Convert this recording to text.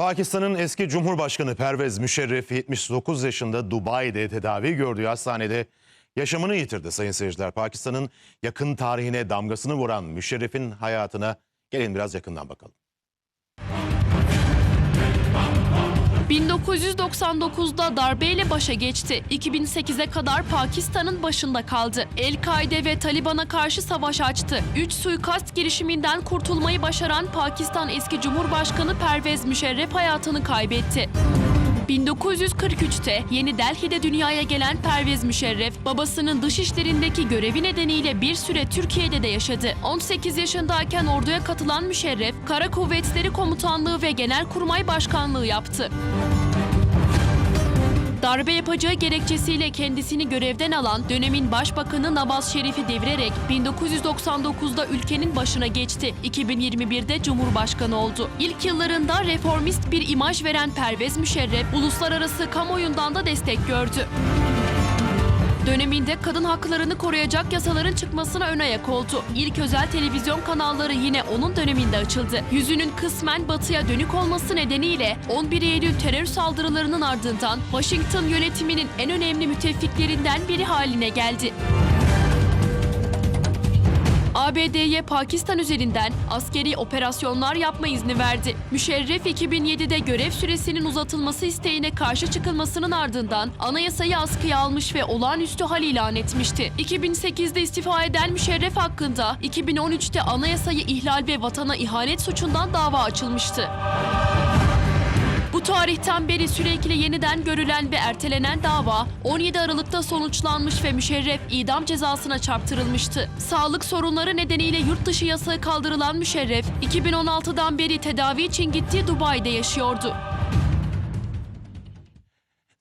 Pakistan'ın eski Cumhurbaşkanı Pervez Müşerref 79 yaşında Dubai'de tedavi gördüğü hastanede yaşamını yitirdi sayın seyirciler. Pakistan'ın yakın tarihine damgasını vuran Müşerref'in hayatına gelin biraz yakından bakalım. 1999'da darbeyle başa geçti. 2008'e kadar Pakistan'ın başında kaldı. El-Kaide ve Taliban'a karşı savaş açtı. 3 suikast girişiminden kurtulmayı başaran Pakistan eski Cumhurbaşkanı Pervez Müşerref hayatını kaybetti. 1943'te Yeni Delhi'de dünyaya gelen Pervez Müşerref, babasının dış işlerindeki görevi nedeniyle bir süre Türkiye'de de yaşadı. 18 yaşındayken orduya katılan Müşerref, Kara Kuvvetleri Komutanlığı ve Genelkurmay Başkanlığı yaptı. Darbe yapacağı gerekçesiyle kendisini görevden alan dönemin başbakanı Nabaz Şerif'i devirerek 1999'da ülkenin başına geçti. 2021'de Cumhurbaşkanı oldu. İlk yıllarında reformist bir imaj veren Pervez Müşerref, uluslararası kamuoyundan da destek gördü. Döneminde kadın haklarını koruyacak yasaların çıkmasına ön ayak oldu. İlk özel televizyon kanalları yine onun döneminde açıldı. Yüzünün kısmen batıya dönük olması nedeniyle 11 Eylül terör saldırılarının ardından Washington yönetiminin en önemli müttefiklerinden biri haline geldi. ABD'ye Pakistan üzerinden askeri operasyonlar yapma izni verdi. Müşerref 2007'de görev süresinin uzatılması isteğine karşı çıkılmasının ardından anayasayı askıya almış ve olağanüstü hal ilan etmişti. 2008'de istifa eden Müşerref hakkında 2013'te anayasayı ihlal ve vatana ihanet suçundan dava açılmıştı. Tarihten beri sürekli yeniden görülen ve ertelenen dava 17 Aralık'ta sonuçlanmış ve Müşerref idam cezasına çarptırılmıştı. Sağlık sorunları nedeniyle yurt dışı yasağı kaldırılan Müşerref 2016'dan beri tedavi için gittiği Dubai'de yaşıyordu.